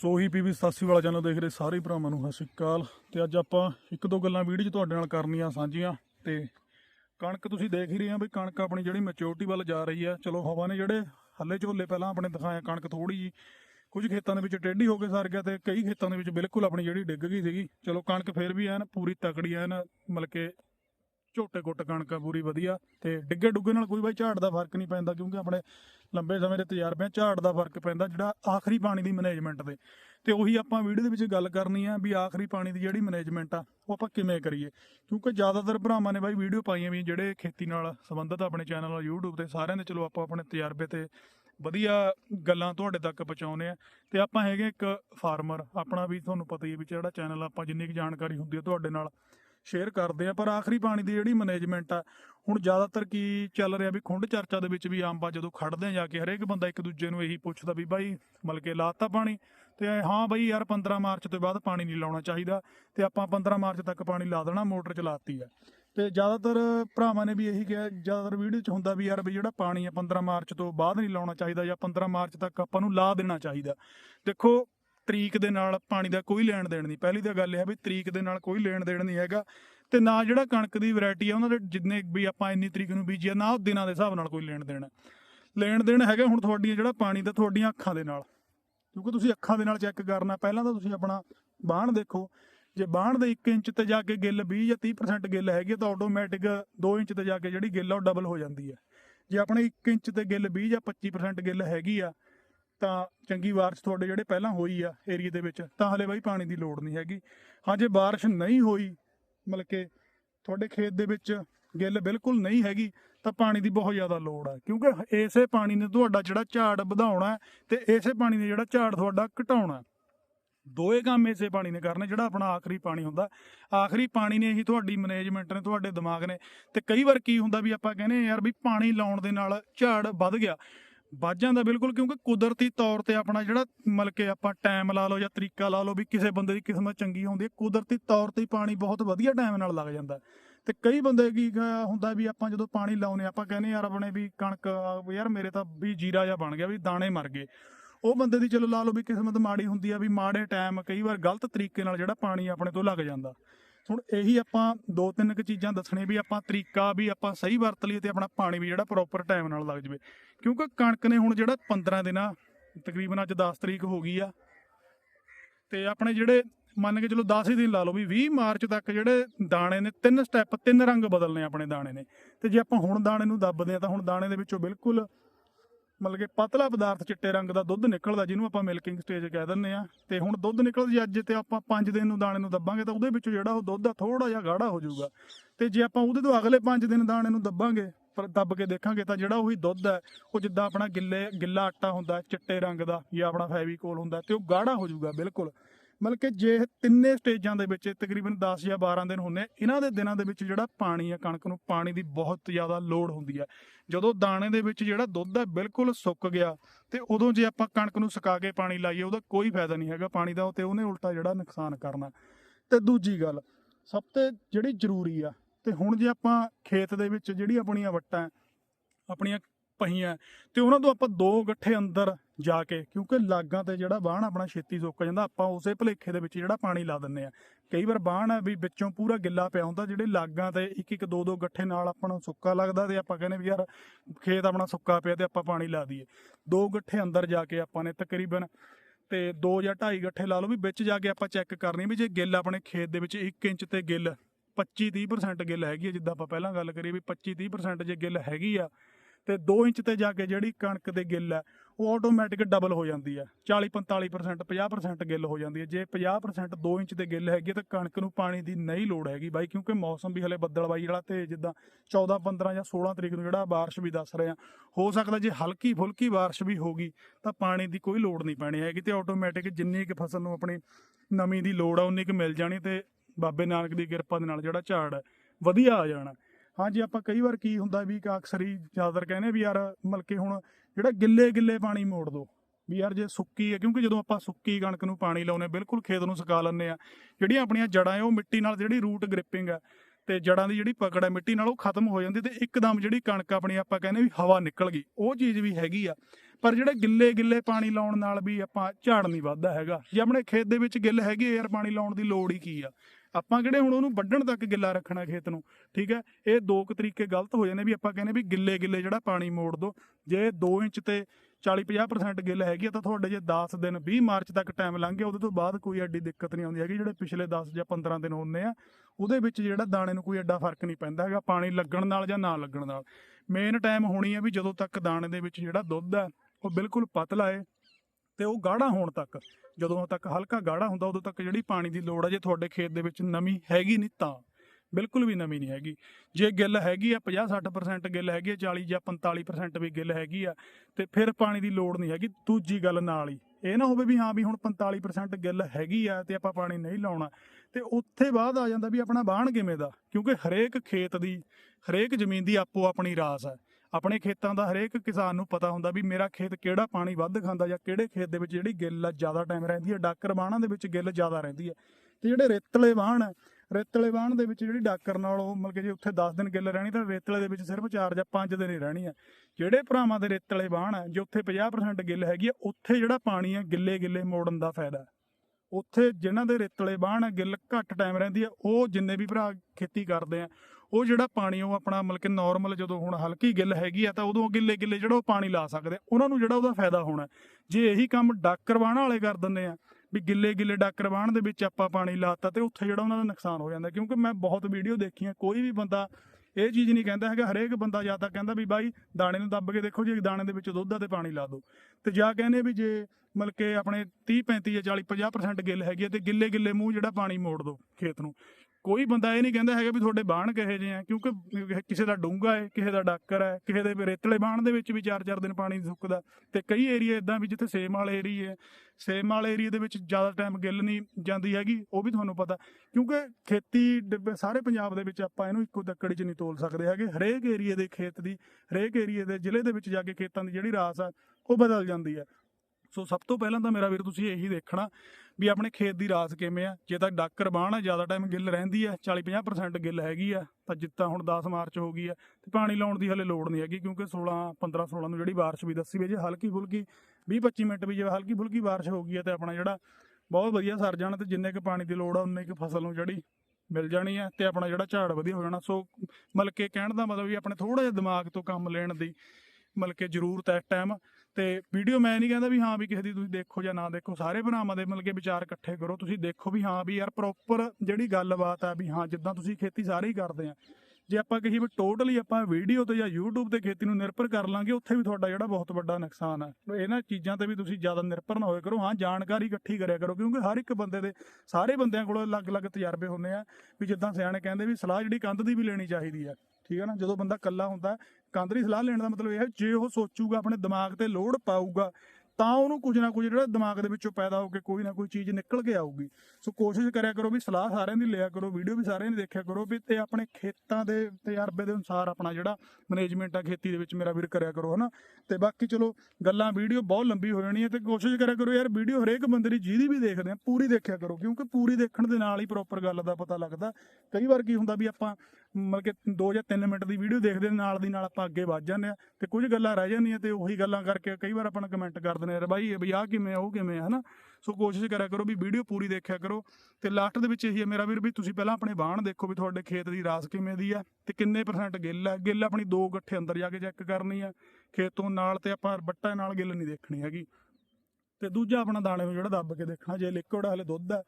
ਸੋਹੀ PV 87 ਵਾਲਾ channel ਦੇਖ ਰਹੇ ਸਾਰੇ ਭਰਾਵਾਂ ਨੂੰ, ਸਤਿ ਸ਼੍ਰੀ ਅਕਾਲ। ਤੇ ਅੱਜ ਆਪਾਂ ਇੱਕ ਦੋ ਗੱਲਾਂ ਵੀਡੀਓ 'ਚ ਤੁਹਾਡੇ ਨਾਲ ਕਰਨੀਆਂ ਸਾਂਝੀਆਂ। ਤੇ ਕਣਕ ਤੁਸੀਂ ਦੇਖ ਹੀ ਰਹੇ ਆ ਵੀ ਕਣਕ ਆਪਣੀ ਜਿਹੜੀ ਮੈਚੁਰਿਟੀ ਵੱਲ ਜਾ ਰਹੀ ਆ। ਚਲੋ ਹਵਾ ਨੇ ਜਿਹੜੇ ਹੱਲੇ ਝੋਲੇ ਪਹਿਲਾਂ ਆਪਣੇ ਦਿਖਾਇਆ ਕਣਕ ਥੋੜੀ ਜੀ ਕੁਝ ਖੇਤਾਂ ਦੇ ਵਿੱਚ ਟੇਢੀ ਹੋ ਕੇ ਸਰ ਗਿਆ ਤੇ ਕਈ ਖੇਤਾਂ ਦੇ ਵਿੱਚ ਬਿਲਕੁਲ ਆਪਣੀ ਜਿਹੜੀ ਡਿੱਗ ਗਈ ਸੀਗੀ। ਚਲੋ ਕਣਕ ਫੇਰ ਵੀ ਐਨ ਪੂਰੀ ਤਕੜੀ ਐਨ, ਮਤਲਬ ਕਿ ਝੋਟੇ ਕੁੱਟ ਕਣਕ ਆ, ਪੂਰੀ ਵਧੀਆ ਤੇ ਡਿੱਗੇ ਡੁੱਗੇ ਨਾਲ ਕੋਈ ਬਾਈ ਝਾੜ ਦਾ ਫ਼ਰਕ ਨਹੀਂ ਪੈਂਦਾ ਕਿਉਂਕਿ ਆਪਣੇ ਲੰਬੇ ਸਮੇਂ ਦੇ ਤਜਰਬਿਆਂ ਝਾੜ ਦਾ ਫ਼ਰਕ ਪੈਂਦਾ, ਜਿਹੜਾ ਆਖਰੀ ਪਾਣੀ ਦੀ ਮੈਨੇਜਮੈਂਟ 'ਤੇ। ਤੇ ਉਹੀ ਆਪਾਂ ਵੀਡੀਓ ਦੇ ਵਿੱਚ ਗੱਲ ਕਰਨੀ ਆ ਵੀ ਆਖਰੀ ਪਾਣੀ ਦੀ ਜਿਹੜੀ ਮੈਨੇਜਮੈਂਟ ਆ, ਉਹ ਆਪਾਂ ਕਿਵੇਂ ਕਰੀਏ? ਕਿਉਂਕਿ ਜ਼ਿਆਦਾਤਰ ਭਰਾਵਾਂ ਨੇ ਬਾਈ ਵੀਡੀਓ ਪਾਈਆਂ ਵੀ ਜਿਹੜੇ ਖੇਤੀ ਨਾਲ ਸੰਬੰਧਿਤ ਆਪਣੇ ਚੈਨਲ ਆ, YouTube ਤੇ, ਸਾਰਿਆਂ ਦੇ ਚਲੋ ਆਪਾਂ ਆਪਣੇ ਤਜਰਬੇ ਤੇ ਵਧੀਆ ਗੱਲਾਂ ਤੁਹਾਡੇ ਤੱਕ ਪਹੁੰਚਾਉਨੇ ਆ। ਤੇ ਆਪਾਂ ਹੈਗੇ ਇੱਕ ਫਾਰਮਰ ਆਪਣਾ ਵੀ ਤੁਹਾਨੂੰ ਪਤਾ ਹੀ ਹੈ ਵੀ ਜਿਹੜਾ ਚੈਨਲ ਆਪਾਂ ਜਿੰਨੀ ਕੁ ਜਾਣਕਾਰੀ ਹੁੰਦੀ ਹੈ ਤੁਹਾਡੇ ਨਾਲ ਸ਼ੇਅਰ ਕਰਦੇ ਆ, ਪਰ ਆਖਰੀ ਪਾਣੀ ਦੀ ਜਿਹੜੀ ਮੈਨੇਜਮੈਂਟ ਆ, ਹੁਣ ਜ਼ਿਆਦਾਤਰ ਕੀ ਚੱਲ ਰਿਹਾ ਵੀ ਖੁੰਡ ਚਰਚਾ ਦੇ ਵਿੱਚ ਵੀ ਆਮ ਆਂਬਾ ਜਦੋਂ ਖੜਦੇ ਆ ਜਾ ਕੇ, ਹਰੇਕ ਬੰਦਾ ਇੱਕ ਦੂਜੇ ਨੂੰ ਇਹੀ ਪੁੱਛਦਾ ਵੀ ਬਾਈ, ਮਤਲਬ ਕਿ ਲਾਤਾ ਪਾਣੀ, ਤੇ ਹਾਂ ਬਾਈ ਯਾਰ 15 ਮਾਰਚ ਤੋਂ ਬਾਅਦ ਪਾਣੀ ਨਹੀਂ ਲਾਉਣਾ ਚਾਹੀਦਾ, ਤੇ ਆਪਾਂ 15 ਮਾਰਚ ਤੱਕ ਪਾਣੀ ਲਾ ਦੇਣਾ, ਮੋਟਰ ਚਲਾਤੀ ਆ। ਤੇ ਜ਼ਿਆਦਾਤਰ ਭਰਾਵਾਂ ਨੇ ਵੀ ਇਹੀ ਕਿਹਾ, ਜ਼ਿਆਦਾਤਰ ਵੀਡੀਓ 'ਚ ਹੁੰਦਾ ਵੀ ਯਾਰ ਵੀ ਜਿਹੜਾ ਪਾਣੀ ਆ 15 ਮਾਰਚ ਤੋਂ ਬਾਅਦ ਨਹੀਂ ਲਾਉਣਾ ਚਾਹੀਦਾ, ਜਾਂ 15 ਮਾਰਚ ਤੱਕ ਆਪਾਂ ਨੂੰ ਲਾ ਦੇਣਾ ਚਾਹੀਦਾ। ਦੇਖੋ ਤਰੀਕ ਦੇ ਨਾਲ ਪਾਣੀ ਦਾ ਕੋਈ ਲੈਣ ਦੇਣ ਨਹੀਂ। ਪਹਿਲੀ ਤਾਂ ਗੱਲ ਇਹ ਹੈ ਵੀ ਤਰੀਕ ਦੇ ਨਾਲ ਕੋਈ ਲੈਣ ਦੇਣ ਨਹੀਂ ਹੈਗਾ ਤੇ ਨਾ ਜਿਹੜਾ ਕਣਕ ਦੀ ਵੈਰਾਈਟੀ ਆ, ਉਹਨਾਂ ਦੇ ਜਿੰਨੇ ਵੀ ਆਪਾਂ ਇੰਨੀ ਤਰੀਕ ਨੂੰ ਬੀਜਿਆ ਨਾ ਉਹ ਦਿਨਾਂ ਦੇ ਹਿਸਾਬ ਨਾਲ ਕੋਈ ਲੈਣ ਦੇਣ। ਹੈ। ਲੈਣ ਦੇਣ ਹੈਗਾ ਹੁਣ ਤੁਹਾਡੀਆਂ ਜਿਹੜਾ ਪਾਣੀ ਦਾ, ਤੁਹਾਡੀਆਂ ਅੱਖਾਂ ਦੇ ਨਾਲ। ਕਿਉਂਕਿ ਤੁਸੀਂ ਅੱਖਾਂ ਦੇ ਨਾਲ ਚੈੱਕ ਕਰਨਾ, ਪਹਿਲਾਂ ਤਾਂ ਤੁਸੀਂ ਆਪਣਾ ਬਾਣ ਦੇਖੋ। ਜੇ ਬਾਣ ਦੇ 1 ਇੰਚ ਤੇ ਜਾ ਕੇ ਗਿੱਲ 20 ਜਾਂ 30% ਗਿੱਲ ਹੈਗੀ ਆ, ਤਾਂ ਆਟੋਮੈਟਿਕ 2 ਇੰਚ ਤੇ ਜਾ ਕੇ ਜਿਹੜੀ ਗਿੱਲ ਆ, ਉਹ ਡਬਲ ਹੋ ਜਾਂਦੀ ਹੈ। ਜੇ ਆਪਣੇ 1 ਇੰਚ ਤੇ ਗਿੱਲ 20 ਜਾਂ 25% ਗਿੱਲ ਹੈਗੀ ਆ ਤਾਂ ਚੰਗੀ ਬਾਰਿਸ਼ ਤੁਹਾਡੇ ਜਿਹੜੇ ਪਹਿਲਾਂ ਹੋਈ ਆ ਏਰੀਆ ਦੇ ਵਿੱਚ, ਤਾਂ ਹਲੇ ਬਾਈ ਪਾਣੀ ਦੀ ਲੋੜ ਨਹੀਂ ਹੈਗੀ। ਹਾਂ, ਜੇ ਬਾਰਿਸ਼ ਨਹੀਂ ਹੋਈ, ਮਤਲਬ ਕਿ ਤੁਹਾਡੇ ਖੇਤ ਦੇ ਵਿੱਚ ਗਿੱਲ ਬਿਲਕੁਲ ਨਹੀਂ ਹੈਗੀ, ਤਾਂ ਪਾਣੀ ਦੀ ਬਹੁਤ ਜ਼ਿਆਦਾ ਲੋੜ ਹੈ ਕਿਉਂਕਿ ਇਸੇ ਪਾਣੀ ਨੇ ਤੁਹਾਡਾ ਜਿਹੜਾ ਝਾੜ ਵਧਾਉਣਾ ਹੈ ਤੇ ਇਸੇ ਪਾਣੀ ਨੇ ਜਿਹੜਾ ਝਾੜ ਤੁਹਾਡਾ ਘਟਾਉਣਾ ਹੈ। ਦੋਏ ਕੰਮ ਇਸੇ ਪਾਣੀ ਨੇ ਕਰਨੇ, ਜਿਹੜਾ ਆਪਣਾ ਆਖਰੀ ਪਾਣੀ ਹੁੰਦਾ। ਆਖਰੀ ਪਾਣੀ ਨੇ ਹੀ ਤੁਹਾਡੀ ਮੈਨੇਜਮੈਂਟ ਨੇ, ਤੁਹਾਡੇ ਦਿਮਾਗ ਨੇ। ਤੇ ਕਈ ਵਾਰ ਕੀ ਹੁੰਦਾ ਵੀ ਆਪਾਂ ਕਹਿੰਦੇ ਹਾਂ ਯਾਰ ਵੀ ਪਾਣੀ ਲਾਉਣ ਦੇ ਨਾਲ ਝਾੜ ਵੱਧ ਗਿਆ। ਵੱਧ ਜਾਂਦਾ ਬਿਲਕੁਲ, ਕਿਉਂਕਿ ਕੁਦਰਤੀ ਤੌਰ ਤੇ ਆਪਣਾ ਜਿਹੜਾ ਮਤਲਬ ਕਿ ਆਪਾਂ ਟਾਈਮ ਲਾ ਲਓ ਜਾਂ ਤਰੀਕਾ ਲਾ ਲਓ ਵੀ ਕਿਸੇ ਬੰਦੇ ਦੀ ਕਿਸਮਤ ਚੰਗੀ ਹੁੰਦੀ ਹੈ, ਕੁਦਰਤੀ ਤੌਰ ਤੇ ਪਾਣੀ ਬਹੁਤ ਵਧੀਆ ਟਾਈਮ ਨਾਲ ਲੱਗ ਜਾਂਦਾ ਤੇ ਕਈ ਬੰਦੇ ਕੀ ਹੁੰਦਾ ਵੀ ਆਪਾਂ ਜਦੋਂ ਪਾਣੀ ਲਾਉਨੇ ਆਪਾਂ ਕਹਿੰਦੇ ਯਾਰ ਆਪਣੇ ਵੀ ਕਣਕ ਯਾਰ ਮੇਰੇ ਤਾਂ ਵੀ ਜੀਰਾ ਜਿਹਾ ਬਣ ਗਿਆ ਵੀ ਦਾਣੇ ਮਰ ਗਏ। ਉਹ ਬੰਦੇ ਦੀ ਚਲੋ ਲਾ ਲਓ ਵੀ ਕਿਸਮਤ ਮਾੜੀ ਹੁੰਦੀ ਆ ਵੀ ਮਾੜੇ ਟਾਈਮ ਕਈ ਵਾਰ ਗਲਤ ਤਰੀਕੇ ਨਾਲ ਜਿਹੜਾ ਪਾਣੀ ਆਪਣੇ ਤੋਂ ਲੱਗ ਜਾਂਦਾ। ਹੁਣ ਇਹੀ ਆਪਾਂ ਦੋ ਤਿੰਨ ਕੁ ਚੀਜ਼ਾਂ ਦੱਸਣੇ ਵੀ ਆਪਾਂ ਤਰੀਕਾ ਵੀ ਆਪਾਂ ਸਹੀ ਵਰਤ ਲਈਏ ਤੇ ਆਪਣਾ ਪਾਣੀ ਵੀ ਜਿਹੜਾ ਪ੍ਰੋਪਰ ਟਾਈਮ ਨਾਲ ਲੱਗ ਜਵੇ। ਕਿਉਂਕਿ ਕਣਕ ਨੇ ਹੁਣ ਜਿਹੜਾ 15 ਦਿਨਾਂ, ਤਕਰੀਬਨ ਅੱਜ 10 ਤਰੀਕ ਹੋ ਗਈ ਆ। ਤੇ ਆਪਣੇ ਜਿਹੜੇ ਮੰਨ ਕੇ ਚਲੋ 10 ਹੀ ਦਿਨ ਲਾ ਲਓ ਵੀ 20 ਮਾਰਚ ਤੱਕ ਜਿਹੜੇ ਦਾਣੇ ਨੇ, ਤਿੰਨ ਸਟੈਪ ਤਿੰਨ ਰੰਗ ਬਦਲਨੇ ਆਪਣੇ ਦਾਣੇ ਨੇ। ਤੇ ਜੇ ਆਪਾਂ ਹੁਣ ਦਾਣੇ ਨੂੰ ਦੱਬਦੇ ਆ ਤਾਂ ਹੁਣ ਦਾਣੇ ਦੇ ਵਿੱਚੋਂ ਬਿਲਕੁਲ ਮਤਲਬ ਕਿ ਪਤਲਾ ਪਦਾਰਥ ਚਿੱਟੇ ਰੰਗ ਦਾ ਦੁੱਧ ਨਿਕਲਦਾ, ਜਿਹਨੂੰ ਆਪਾਂ ਮਿਲਕਿੰਗ ਸਟੇਜ ਕਹਿ ਦਿੰਦੇ ਆ ਤੇ ਹੁਣ ਦੁੱਧ ਨਿਕਲ ਜੇ, ਅੱਜ ਤੇ ਆਪਾਂ 5 ਦਿਨ ਨੂੰ ਦਾਣੇ ਨੂੰ ਦੱਬਾਂਗੇ, ਤਾਂ ਉਹਦੇ ਵਿੱਚੋਂ ਜਿਹੜਾ ਉਹ ਦੁੱਧ ਆ ਥੋੜਾ ਜਿਹਾ ਗਾੜਾ ਹੋ ਜਾਊਗਾ। ਤੇ ਜੇ ਆਪਾਂ ਉਹਦੇ ਤੋਂ ਅਗਲੇ 5 ਦਿਨ ਦਾਣੇ ਨੂੰ ਦੱਬਾਂਗੇ, ਪਰ ਦੱਬ ਕੇ ਦੇਖਾਂਗੇ, ਤਾਂ ਜਿਹੜਾ ਉਹੀ ਦੁੱਧ ਹੈ ਉਹ ਜਿੱਦਾਂ ਆਪਣਾ ਗਿੱਲੇ, ਗਿੱਲਾ ਆਟਾ ਹੁੰਦਾ, ਚਿੱਟੇ ਰੰਗ ਦਾ, ਜਾਂ ਆਪਣਾ ਫੈਵੀਕੋਲ ਹੁੰਦਾ, ਤੇ ਉਹ ਗਾੜਾ ਹੋ ਜਾਊਗਾ, ਬਿਲਕੁਲ। ਮਤਲਬ ਕਿ ਜੇ ਤਿੰਨੇ ਸਟੇਜਾਂ ਦੇ ਵਿੱਚ ਤਕਰੀਬਨ 10 ਜਾਂ 12 ਦਿਨ ਹੁੰਦੇ ਆ, ਇਹਨਾਂ ਦੇ ਦਿਨਾਂ ਦੇ ਵਿੱਚ ਜਿਹੜਾ ਪਾਣੀ ਆ, ਕਣਕ ਨੂੰ ਪਾਣੀ ਦੀ ਬਹੁਤ ਜ਼ਿਆਦਾ ਲੋੜ ਹੁੰਦੀ ਹੈ ਜਦੋਂ ਦਾਣੇ ਦੇ ਵਿੱਚ ਜਿਹੜਾ ਦੁੱਧ ਹੈ ਬਿਲਕੁਲ ਸੁੱਕ ਗਿਆ ਤੇ ਉਦੋਂ ਜੇ ਆਪਾਂ ਕਣਕ ਨੂੰ ਸੁਕਾ ਕੇ ਪਾਣੀ ਲਾਈਏ, ਉਹਦਾ ਕੋਈ ਫਾਇਦਾ ਨਹੀਂ ਹੈਗਾ ਪਾਣੀ ਦਾ, ਤੇ ਉਹਨੇ ਉਲਟਾ ਜਿਹੜਾ ਨੁਕਸਾਨ ਕਰਨਾ। ਤੇ ਦੂਜੀ ਗੱਲ, ਸਭ ਤੋਂ ਜਿਹੜੀ ਜ਼ਰੂਰੀ ਆ, ਤੇ ਹੁਣ ਜੇ ਆਪਾਂ ਖੇਤ ਦੇ ਵਿੱਚ ਜਿਹੜੀ ਆਪਣੀਆਂ ਵੱਟਾਂ, ਆਪਣੀਆਂ ਪਹੀਆਂ ਤੇ ਉਹਨਾਂ ਤੋਂ ਆਪਾਂ ਦੋ ਗੱਠੇ ਅੰਦਰ ਜਾ ਕੇ, ਕਿਉਂਕਿ ਲਾਗਾਂ ਤੇ ਜਿਹੜਾ ਬਾਣ ਆਪਣਾ ਛੇਤੀ ਸੁੱਕ ਜਾਂਦਾ, ਆਪਾਂ ਉਸੇ ਭਲੇਖੇ ਦੇ ਵਿੱਚ ਜਿਹੜਾ ਪਾਣੀ ਲਾ ਦਿੰਨੇ ਆ ਕਈ ਵਾਰ ਬਾਣ ਵੀ ਵਿੱਚੋਂ ਪੂਰਾ ਗਿੱਲਾ ਪਿਆ ਹੁੰਦਾ, ਜਿਹੜੇ ਲਾਗਾਂ ਤੇ ਇੱਕ ਇੱਕ ਦੋ ਦੋ ਗੱਠੇ ਨਾਲ ਆਪਾਂ ਨੂੰ ਸੁੱਕਾ ਲੱਗਦਾ ਤੇ ਆਪਾਂ ਕਹਿੰਦੇ ਵੀ ਯਾਰ ਖੇਤ ਆਪਣਾ ਸੁੱਕਾ ਪਿਆ ਤੇ ਆਪਾਂ ਪਾਣੀ ਲਾ ਦਈਏ। ਦੋ ਗੱਠੇ ਅੰਦਰ ਜਾ ਕੇ ਆਪਾਂ ਨੇ ਤਕਰੀਬਨ ਤੇ ਦੋ ਜਾਂ ਢਾਈ ਗੱਠੇ ਲਾ ਲਓ ਵੀ ਵਿੱਚ ਜਾ ਕੇ ਆਪਾਂ ਚੈੱਕ ਕਰਨੀ ਵੀ ਜੇ ਗਿੱਲ ਆਪਣੇ ਖੇਤ ਦੇ ਵਿੱਚ 1 ਇੰਚ ਤੇ ਗਿੱਲ 25 30% ਗਿੱਲ ਹੈਗੀ ਹੈ ਜਿੱਦਾਂ ਆਪਾਂ ਪਹਿਲਾਂ ਗੱਲ ਕਰੀ ਵੀ 25 30% ਜੇ ਗਿੱਲ ਹੈਗੀ ਆ ਤੇ 2 ਇੰਚ ਤੇ ਜਾ ਕੇ ਜਿਹੜੀ ਕਣਕ ਦੇ ਗਿੱਲ ਹੈ, ਉਹ ਆਟੋਮੈਟਿਕ ਡਬਲ ਹੋ ਜਾਂਦੀ ਹੈ। 40 45% 50% ਗਿੱਲ ਹੋ ਜਾਂਦੀ ਹੈ। ਜੇ 50% 2 ਇੰਚ ਦੇ ਗਿੱਲ ਹੈਗੀ ਹੈ, ਤਾਂ ਕਣਕ ਨੂੰ ਪਾਣੀ ਦੀ ਨਹੀਂ ਲੋੜ ਹੈਗੀ ਬਾਈ, ਕਿਉਂਕਿ ਮੌਸਮ ਵੀ ਹਲੇ ਬੱਦਲਵਾਈ ਵਾਲਾ ਤੇ ਜਿੱਦਾਂ 14 15 ਜਾਂ 16 ਤਰੀਕ ਨੂੰ ਜਿਹੜਾ ਬਾਰਿਸ਼ ਵੀ ਦੱਸ ਰਹੇ ਆ ਹੋ ਸਕਦਾ ਜੇ ਹਲਕੀ ਫੁਲਕੀ ਬਾਰਿਸ਼ ਵੀ ਹੋਗੀ ਤਾਂ ਪਾਣੀ ਦੀ ਕੋਈ ਲੋੜ ਨਹੀਂ ਪੈਣੀ ਹੈਗੀ ਤੇ ਆਟੋਮੈਟਿਕ ਜਿੰਨੀ ਕਿ ਫਸਲ ਨੂੰ ਆਪਣੀ ਨਮੀ ਦੀ ਲੋੜ ਆ, ਉਨੀ ਕਿ ਮਿਲ ਜਾਣੀ ਤੇ ਬਾਬੇ ਨਾਨਕ ਦੀ ਕਿਰਪਾ ਦੇ ਨਾਲ ਜਿਹੜਾ ਝਾੜ ਹੈ, ਵਧੀਆ ਆ ਜਾਣਾ। ਹਾਂਜੀ ਆਪਾਂ ਕਈ ਵਾਰ ਕੀ ਹੁੰਦਾ ਵੀ ਕਿ ਅਕਸਰ ਹੀ ਜ਼ਿਆਦਾਤਰ ਕਹਿੰਦੇ ਵੀ ਯਾਰ ਮਤਲਬ ਕਿ ਹੁਣ ਜਿਹੜਾ ਗਿੱਲੇ ਗਿੱਲੇ ਪਾਣੀ ਮੋੜ ਦੋ ਵੀ ਯਾਰ ਜੇ ਸੁੱਕੀ ਹੈ ਕਿਉਂਕਿ ਜਦੋਂ ਆਪਾਂ ਸੁੱਕੀ ਕਣਕ ਨੂੰ ਪਾਣੀ ਲਾਉਨੇ ਬਿਲਕੁਲ ਖੇਤ ਨੂੰ ਸੁਕਾ ਲੈਂਦੇ ਆ ਜਿਹੜੀਆਂ ਆਪਣੀਆਂ ਜੜਾਂ ਹੈ ਉਹ ਮਿੱਟੀ ਨਾਲ ਜਿਹੜੀ ਰੂਟ ਗ੍ਰਿਪਿੰਗ ਹੈ ਤੇ ਜੜਾਂ ਦੀ ਜਿਹੜੀ ਪਕੜ ਹੈ ਮਿੱਟੀ ਨਾਲ ਉਹ ਖਤਮ ਹੋ ਜਾਂਦੀ ਤੇ ਇੱਕਦਮ ਜਿਹੜੀ ਕਣਕ ਆਪਣੀ ਆਪਾਂ ਕਹਿੰਦੇ ਵੀ ਹਵਾ ਨਿਕਲ ਗਈ ਉਹ ਚੀਜ਼ ਵੀ ਹੈਗੀ ਆ। ਪਰ ਜਿਹੜੇ ਗਿੱਲੇ ਗਿੱਲੇ ਪਾਣੀ ਲਾਉਣ ਨਾਲ ਵੀ ਆਪਾਂ ਝਾੜ ਨਹੀਂ ਵੱਧਦਾ ਹੈਗਾ ਜੇ ਆਪਣੇ ਖੇਤ ਦੇ ਵਿੱਚ ਗਿੱਲ ਹੈਗੀ ਆ, ਯਾਰ ਪਾਣੀ ਲਾਉਣ ਦੀ ਲੋੜ ਹੀ ਕੀ ਆ? ਆਪਾਂ ਕਿਹੜੇ ਹੁਣ ਉਹਨੂੰ ਵੱਢਣ ਤੱਕ ਗਿੱਲਾ ਰੱਖਣਾ ਖੇਤ ਨੂੰ, ਠੀਕ ਹੈ? ਇਹ ਦੋ ਕੁ ਤਰੀਕੇ ਗਲਤ ਹੋ ਜਾਂਦੇ ਵੀ ਆਪਾਂ ਕਹਿੰਦੇ ਵੀ ਗਿੱਲੇ ਗਿੱਲੇ ਜਿਹੜਾ ਪਾਣੀ ਮੋੜ ਦੋ, ਜੇ 2 ਇੰਚ ਤੇ 40-50% ਗਿੱਲ ਹੈਗੀ ਆ ਤਾਂ ਤੁਹਾਡੇ ਜੇ 10 ਦਿਨ 20 ਮਾਰਚ ਤੱਕ ਟਾਈਮ ਲੰਘ ਗਿਆ, ਉਹਦੇ ਤੋਂ ਬਾਅਦ ਕੋਈ ਐਡੀ ਦਿੱਕਤ ਨਹੀਂ ਆਉਂਦੀ ਹੈਗੀ, ਜਿਹੜੇ ਪਿਛਲੇ 10 ਜਾਂ 15 ਦਿਨ ਹੁੰਦੇ ਆ, ਉਹਦੇ ਵਿੱਚ ਜਿਹੜਾ ਦਾਣੇ ਨੂੰ ਕੋਈ ਐਡਾ ਫ਼ਰਕ ਨਹੀਂ ਪੈਂਦਾ ਹੈਗਾ, ਪਾਣੀ ਲੱਗਣ ਨਾਲ ਜਾਂ ਨਾ ਲੱਗਣ ਨਾਲ। ਮੇਨ ਟਾਈਮ ਹੋਣੀ ਹੈ ਵੀ ਜਦੋਂ ਤੱਕ ਦਾਣੇ ਦੇ ਵਿੱਚ ਜਿਹੜਾ ਦੁੱਧ ਆ, ਉਹ ਬਿਲਕੁਲ ਪਤਲਾ ਹੈ ਤੇ ਉਹ ਗਾੜਾ ਹੋਣ ਤੱਕ, ਜਦੋਂ ਤੱਕ ਹਲਕਾ ਗਾੜਾ ਹੁੰਦਾ, ਉਦੋਂ ਤੱਕ ਜਿਹੜੀ ਪਾਣੀ ਦੀ ਲੋੜ ਹੈ ਜੇ ਤੁਹਾਡੇ ਖੇਤ ਦੇ ਵਿੱਚ ਨਮੀ ਹੈਗੀ ਨਹੀਂ ਤਾਂ, ਬਿਲਕੁਲ ਵੀ ਨਮੀ ਨਹੀਂ ਹੈਗੀ। ਜੇ ਗਿੱਲ ਹੈਗੀ ਆ 50-60% ਗਿੱਲ ਹੈਗੀ ਆ 40 ਜਾਂ 45% ਵੀ ਗਿੱਲ ਹੈਗੀ ਆ, ਤੇ ਫਿਰ ਪਾਣੀ ਦੀ ਲੋੜ ਨਹੀਂ ਹੈਗੀ, ਦੂਜੀ ਗੱਲ ਨਾਲ ਹੀ। ਇਹ ਨਾ ਹੋਵੇ ਵੀ ਹਾਂ ਵੀ ਹੁਣ 45% ਗਿੱਲ ਹੈਗੀ ਆ ਤੇ ਆਪਾਂ ਪਾਣੀ ਨਹੀਂ ਲਾਉਣਾ, ਤੇ ਉੱਥੇ ਬਾਅਦ ਆ ਜਾਂਦਾ ਵੀ ਆਪਣਾ ਬਾਣ ਕਿਵੇਂ ਦਾ? ਕਿਉਂਕਿ ਹਰੇਕ ਖੇਤ ਦੀ, ਹਰੇਕ ਜ਼ਮੀਨ ਦੀ ਆਪੋ ਆਪਣੀ ਰਾਸ ਹੈ ਆਪਣੇ ਖੇਤਾਂ ਦਾ ਹਰੇਕ ਕਿਸਾਨ ਨੂੰ ਪਤਾ ਹੁੰਦਾ ਵੀ ਮੇਰਾ ਖੇਤ ਕਿਹੜਾ ਪਾਣੀ ਵੱਧ ਖਾਂਦਾ ਜਾਂ ਕਿਹੜੇ ਖੇਤ ਦੇ ਵਿੱਚ ਜਿਹੜੀ ਗਿੱਲ ਆ ਜ਼ਿਆਦਾ ਟਾਈਮ ਰਹਿੰਦੀ ਹੈ, ਡਾਕਰ ਬਾਣਾਂ ਦੇ ਵਿੱਚ ਗਿੱਲ ਜ਼ਿਆਦਾ ਰਹਿੰਦੀ ਹੈ। ਤੇ ਜਿਹੜੇ ਰੇਤਲੇ ਬਾਣ ਹੈ ਰੇਤਲੇ ਬਾਣ ਦੇ ਵਿੱਚ ਜਿਹੜੀ ਡਾਕਰ ਨਾਲ ਉਹ ਮਤਲਬ ਕਿ ਜੇ ਉੱਥੇ 10 ਦਿਨ ਗਿੱਲ ਰਹਿਣੀ ਤਾਂ ਰੇਤਲੇ ਦੇ ਵਿੱਚ ਸਿਰਫ 4 ਜਾਂ 5 ਦਿਨ ਹੀ ਰਹਿਣੀ ਹੈ। ਜਿਹੜੇ ਭਰਾਵਾਂ ਦੇ ਰੇਤਲੇ ਬਾਣ ਹੈ ਜੇ ਉੱਥੇ 50% ਗਿੱਲ ਹੈਗੀ ਹੈ ਉੱਥੇ ਜਿਹੜਾ ਪਾਣੀ ਆ ਗਿੱਲੇ ਗਿੱਲੇ ਮੋੜਨ ਦਾ ਫਾਇਦਾ। ਉੱਥੇ ਜਿਨ੍ਹਾਂ ਦੇ ਰੇਤਲੇ ਬਾਣ ਹੈ ਗਿੱਲ ਘੱਟ ਟਾਈਮ ਰਹਿੰਦੀ ਹੈ ਉਹ ਜਿੰਨੇ ਵੀ ਭਰਾ ਖੇਤੀ ਕਰਦੇ ਆ ਉਹ ਜਿਹੜਾ ਪਾਣੀ, ਉਹ ਆਪਣਾ ਮਤਲਬ ਕਿ ਨਾਰਮਲ ਜਦੋਂ ਹੁਣ ਹਲਕੀ ਗਿੱਲ ਹੈਗੀ ਆ ਤਾਂ ਉਦੋਂ ਗਿੱਲੇ ਗਿੱਲੇ ਜਿਹੜਾ ਉਹ ਪਾਣੀ ਲਾ ਸਕਦੇ ਆ। ਉਹਨਾਂ ਨੂੰ ਜਿਹੜਾ ਉਹਦਾ ਫਾਇਦਾ ਹੋਣਾ। ਜੇ ਇਹੀ ਕੰਮ ਡਾਕਰ ਬਾਣਾ ਵਾਲੇ ਕਰ ਦਿੰਦੇ ਆ, ਵੀ ਗਿੱਲੇ ਗਿੱਲੇ ਡਾਕਰ ਬਾਣ ਦੇ ਵਿੱਚ ਆਪਾਂ ਪਾਣੀ ਲਾਤਾ ਤੇ ਉੱਥੇ ਜਿਹੜਾ ਉਹਨਾਂ ਦਾ ਨੁਕਸਾਨ ਹੋ ਜਾਂਦਾ। ਕਿਉਂਕਿ ਮੈਂ ਬਹੁਤ ਵੀਡੀਓ ਦੇਖੀਆਂ, ਕੋਈ ਵੀ ਬੰਦਾ ਇਹ ਚੀਜ਼ ਨਹੀਂ ਕਹਿੰਦਾ ਹੈਗਾ, ਹਰੇਕ ਬੰਦਾ ਜਾਂ ਤਾਂ ਕਹਿੰਦਾ ਵੀ ਬਾਈ ਦਾਣੇ ਨੂੰ ਦੱਬ ਕੇ ਦੇਖੋ, ਜੀ ਦਾਣੇ ਦੇ ਵਿੱਚ ਦੁੱਧ ਆ ਤੇ ਪਾਣੀ ਲਾ ਦਿਓ ਤੇ ਜਾਂ ਕਹਿੰਦੇ ਵੀ ਜੇ ਮਤਲਬ ਕਿ ਆਪਣੇ 30 35 ਜਾਂ 40 50% ਗਿੱਲ ਹੈਗੀ ਆ ਤੇ ਗਿੱਲੇ ਗਿੱਲੇ ਮੂੰਹ ਜਿਹੜਾ ਪਾਣੀ ਮੋੜ ਦਿਓ ਖੇਤ ਨੂੰ। ਕੋਈ ਬੰਦਾ ਇਹ ਨਹੀਂ ਕਹਿੰਦਾ ਹੈਗਾ ਵੀ ਤੁਹਾਡੇ ਬਾਣ ਕਿਹੇ ਜਿਹੇ ਆ, ਕਿਉਂਕਿ ਕਿਸੇ ਦਾ ਡੂੰਗਾ ਹੈ, ਕਿਸੇ ਦਾ ਡਾਕਰ ਹੈ, ਕਿਸੇ ਦੇ ਰੇਤਲੇ ਬਾਣ ਦੇ ਵਿੱਚ ਵੀ 4-4 ਦਿਨ ਪਾਣੀ ਸੁੱਕਦਾ ਤੇ ਕਈ ਏਰੀਆ ਇਦਾਂ ਵੀ ਜਿੱਥੇ ਸੇਮ ਵਾਲੇ ਏਰੀਏ ਸੇਮ ਵਾਲੇ ਏਰੀਆ ਦੇ ਵਿੱਚ ਜ਼ਿਆਦਾ ਟਾਈਮ ਗਿੱਲ ਨਹੀਂ ਜਾਂਦੀ ਹੈਗੀ, ਉਹ ਵੀ ਤੁਹਾਨੂੰ ਪਤਾ। ਕਿਉਂਕਿ ਖੇਤੀ ਡ- ਸਾਰੇ ਪੰਜਾਬ ਦੇ ਵਿੱਚ ਆਪਾਂ ਇਹਨੂੰ ਇੱਕੋ ਤੱਕੜੀ 'ਚ ਨਹੀਂ ਤੋਲ ਸਕਦੇ ਹੈਗੇ। ਹਰੇਕ ਏਰੀਏ ਦੇ ਖੇਤ ਦੀ, ਹਰੇਕ ਏਰੀਏ ਦੇ ਜ਼ਿਲ੍ਹੇ ਦੇ ਵਿੱਚ ਜਾ ਕੇ ਖੇਤਾਂ ਦੀ ਜਿਹੜੀ ਰਾਸ ਆ, ਉਹ ਬਦਲ ਜਾਂਦੀ ਹੈ। ਸੋ ਸਭ ਤੋਂ ਪਹਿਲਾਂ ਤਾਂ ਮੇਰਾ ਵੀਰ ਤੁਸੀਂ ਇਹੀ ਦੇਖਣਾ ਵੀ ਆਪਣੇ ਖੇਤ ਦੀ ਰਾਸ ਕਿਵੇਂ ਆ। ਜੇ ਤਾਂ ਡਾਕਰ ਬਾਣ ਆ, ਜ਼ਿਆਦਾ ਟਾਈਮ ਗਿੱਲ ਰਹਿੰਦੀ ਆ 40-50% ਗਿੱਲ ਹੈਗੀ ਆ, ਤਾਂ ਜਿੱਦਾਂ ਹੁਣ 10 ਮਾਰਚ ਹੋ ਗਈ ਆ ਤੇ ਪਾਣੀ ਲਾਉਣ ਦੀ ਹਲੇ ਲੋੜ ਨਹੀਂ ਹੈਗੀ ਕਿਉਂਕਿ 16 15 16 ਨੂੰ ਜਿਹੜੀ ਬਾਰਿਸ਼ ਵੀ ਦੱਸੀ ਵੀ ਜੇ ਹਲਕੀ ਫੁਲਕੀ 20-25 ਮਿੰਟ ਵੀ ਜੇ ਹਲਕੀ ਫੁਲਕੀ ਬਾਰਿਸ਼ ਹੋ ਗਈ ਆ ਤੇ ਆਪਣਾ ਜਿਹੜਾ ਬਹੁਤ ਵਧੀਆ ਸਰ ਜਾਣਾ ਤੇ ਜਿੰਨੇ ਕੁ ਪਾਣੀ ਦੀ ਲੋੜ ਆ, ਉਨੇ ਕੁ ਫਸਲ ਨੂੰ ਜਿਹੜੀ ਮਿਲ ਜਾਣੀ ਹੈ ਤੇ ਆਪਣਾ ਜਿਹੜਾ ਝਾੜ ਵਧੀਆ ਹੋ ਜਾਣਾ। ਸੋ ਮਲਕੇ ਕਹਿਣ ਦਾ ਮਤਲਬ ਵੀ ਆਪਣੇ ਥੋੜਾ ਜਿਹਾ ਦਿਮਾਗ ਤੋਂ ਕੰਮ ਲੈਣ ਦੀ ਮਲਕੇ ਜ਼ਰੂਰਤ ਹੈ ਟਾਈਮ ਤੇ ਵੀਡੀਓ ਮੈਂ ਨਹੀਂ ਕਹਿੰਦਾ ਵੀ ਹਾਂ ਵੀ ਕਿਸੇ ਦੀ ਤੁਸੀਂ ਦੇਖੋ ਜਾਂ ਨਾ ਦੇਖੋ, ਸਾਰੇ ਭਰਾਵਾਂ ਦੇ ਮਤਲਬ ਕਿ ਵਿਚਾਰ ਇਕੱਠੇ ਕਰੋ, ਤੁਸੀਂ ਦੇਖੋ ਵੀ ਹਾਂ ਵੀ ਯਾਰ ਪ੍ਰੋਪਰ ਜਿਹੜੀ ਗੱਲਬਾਤ ਆ ਵੀ ਹਾਂ ਜਿੱਦਾਂ ਤੁਸੀਂ ਖੇਤੀ ਸਾਰੇ ਹੀ ਕਰਦੇ ਆ। ਜੇ ਆਪਾਂ ਕਹੀਏ ਵੀ ਟੋਟਲੀ ਆਪਾਂ ਵੀਡੀਓ ਤੇ ਜਾਂ YouTube ਤੇ ਖੇਤੀ ਨੂੰ ਨਿਰਭਰ ਕਰ ਲਾਂਗੇ, ਉੱਥੇ ਵੀ ਤੁਹਾਡਾ ਜਿਹੜਾ ਬਹੁਤ ਵੱਡਾ ਨੁਕਸਾਨ ਹੈ ਇਹਨਾਂ ਚੀਜ਼ਾਂ ਤੇ ਵੀ ਤੁਸੀਂ ਜ਼ਿਆਦਾ ਨਿਰਭਰ ਨਾ ਹੋਏ ਕਰੋ, ਹਾਂ ਜਾਣਕਾਰੀ ਇਕੱਠੀ ਕਰਿਆ ਕਰੋ, ਕਿਉਂਕਿ ਹਰ ਇੱਕ ਬੰਦੇ ਦੇ, ਸਾਰੇ ਬੰਦਿਆਂ ਕੋਲ ਅਲੱਗ-ਅਲੱਗ ਤਜਰਬੇ ਹੁੰਦੇ ਆ, ਵੀ ਜਿੱਦਾਂ ਸਿਆਣੇ ਕਹਿੰਦੇ ਵੀ ਸਲਾਹ ਜਿਹੜੀ ਕੰਧ ਦੀ ਵੀ ਲੈਣੀ ਚਾਹੀਦੀ ਆ, ਠੀਕ ਹੈ ਨਾ? ਜਦੋਂ ਬੰਦਾ ਇਕੱਲਾ ਹੁੰਦਾ ਕੰਧ ਸਲਾਹ ਲੈਣ ਦਾ ਮਤਲਬ ਇਹ ਹੈ, ਜੇ ਉਹ ਸੋਚੂਗਾ, ਆਪਣੇ ਦਿਮਾਗ ਤੇ ਲੋਡ ਪਾਊਗਾ, ਤਾਂ ਉਹਨੂੰ ਕੁਝ ਨਾ ਕੁਝ ਜਿਹੜਾ ਦਿਮਾਗ ਦੇ ਵਿੱਚੋਂ ਪੈਦਾ ਹੋ ਕੇ ਕੋਈ ਨਾ ਕੋਈ ਚੀਜ਼ ਨਿਕਲ ਕੇ ਆਊਗੀ। ਸੋ ਕੋਸ਼ਿਸ਼ ਕਰਿਆ ਕਰੋ ਵੀ ਸਲਾਹ ਸਾਰਿਆਂ ਦੀ ਲਿਆ ਕਰੋ, ਵੀਡੀਓ ਵੀ ਸਾਰਿਆਂ ਦੀ ਦੇਖਿਆ ਕਰੋ, ਵੀ ਤੇ ਆਪਣੇ ਖੇਤਾਂ ਦੇ ਤਜਰਬੇ ਦੇ ਅਨੁਸਾਰ ਆਪਣਾ ਜਿਹੜਾ ਮੈਨੇਜਮੈਂਟ ਆ ਖੇਤੀ ਦੇ ਵਿੱਚ ਮੇਰਾ ਵੀਰ ਕਰਿਆ ਕਰੋ, ਹਨਾ। ਤੇ ਬਾਕੀ ਚਲੋ, ਗੱਲਾਂ ਵੀਡੀਓ ਬਹੁਤ ਲੰਬੀ ਹੋ ਜਾਣੀ ਹੈ, ਤੇ ਕੋਸ਼ਿਸ਼ ਕਰਿਆ ਕਰੋ ਯਾਰ ਵੀਡੀਓ ਹਰੇਕ ਬੰਦੇ ਦੀ ਜਿਹਦੀ ਵੀ ਦੇਖਦੇ ਆ, ਪੂਰੀ ਦੇਖਿਆ ਕਰੋ, ਕਿਉਂਕਿ ਪੂਰੀ ਦੇਖਣ ਦੇ ਨਾਲ ਹੀ ਪ੍ਰੋਪਰ ਗੱਲ ਦਾ ਪਤਾ ਲੱਗਦਾ। ਕਈ ਵਾਰ ਕੀ ਹੁੰਦਾ ਵੀ ਆਪਾਂ ਮਤਲਬ ਕਿ 2 ਜਾਂ 3 ਮਿੰਟ ਦੀ ਵੀਡੀਓ ਦੇਖਦੇ ਨਾਲ ਦੀ ਨਾਲ ਆਪਾਂ ਅੱਗੇ ਵੱਧ ਜਾਂਦੇ ਆ ਤੇ ਕੁਝ ਗੱਲਾਂ ਰਹਿ ਜਾਂਦੀਆਂ ਤੇ ਉਹੀ ਗੱਲਾਂ ਕਰਕੇ ਕਈ ਵਾਰ ਆਪਾਂ ਕਮੈਂਟ ਕਰ ਦਿੰਦੇ ਆ ਬਾਈ ਵੀ ਆਹ ਕਿਵੇਂ ਆ, ਉਹ ਕਿਵੇਂ ਆ? ਹਨਾ? ਸੋ ਕੋਸ਼ਿਸ਼ ਕਰਿਆ ਕਰੋ ਵੀ ਵੀਡੀਓ ਪੂਰੀ ਦੇਖਿਆ ਕਰੋ। ਤੇ ਲਾਸਟ ਦੇ ਵਿੱਚ ਇਹੀ ਹੈ ਮੇਰਾ ਵੀਰ ਵੀ ਤੁਸੀਂ ਪਹਿਲਾਂ ਆਪਣੇ ਬਾਣ ਦੇਖੋ ਵੀ ਤੁਹਾਡੇ ਖੇਤ ਦੀ ਰਾਸ ਕਿਵੇਂ ਦੀ ਆ ਤੇ ਕਿੰਨੇ ਪਰਸੈਂਟ ਗਿੱਲ ਆ ਗਿੱਲ ਆਪਣੀ ਦੋ ਗੱਠੇ ਅੰਦਰ ਜਾ ਕੇ ਚੈੱਕ ਕਰਨੀ ਆ ਖੇਤੋਂ ਨਾਲ ਤੇ ਆਪਾਂ ਬੱਟਾ ਨਾਲ ਗਿੱਲ ਨਹੀਂ ਦੇਖਣੀ ਹੈਗੀ। ਤੇ ਦੂਜਾ ਆਪਣਾ ਦਾਣੇ ਨੂੰ ਜਿਹੜਾ ਦੱਬ ਕੇ ਦੇਖਣਾ, ਜੇ ਲਿਕੁਇਡ ਹਲੇ ਦੁੱਧ ਆ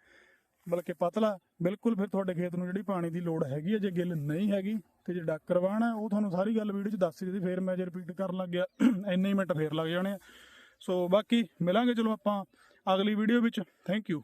ਬਲਕਿ ਪਤਲਾ, ਬਿਲਕੁਲ ਫਿਰ ਤੁਹਾਡੇ ਖੇਤ ਨੂੰ ਜਿਹੜੀ ਪਾਣੀ ਦੀ ਲੋੜ ਹੈਗੀ ਹੈ ਜੇ ਗਿੱਲ ਨਹੀਂ ਹੈਗੀ ਤੇ ਜੇ ਡਾਕਰ ਹੈ ਉਹ ਤੁਹਾਨੂੰ ਸਾਰੀ ਗੱਲ ਵੀਡੀਓ 'ਚ ਦੱਸ ਦਿੱਤੀ, ਫਿਰ ਮੈਂ ਜੇ ਰਿਪੀਟ ਕਰਨ ਲੱਗ ਗਿਆ, ਇੰਨੇ ਮਿੰਟ ਫੇਰ ਲੱਗ ਜਾਣੇ ਆ। ਸੋ ਬਾਕੀ ਮਿਲਾਂਗੇ, ਚਲੋ ਆਪਾਂ ਅਗਲੀ ਵੀਡੀਓ ਵਿੱਚ। Thank you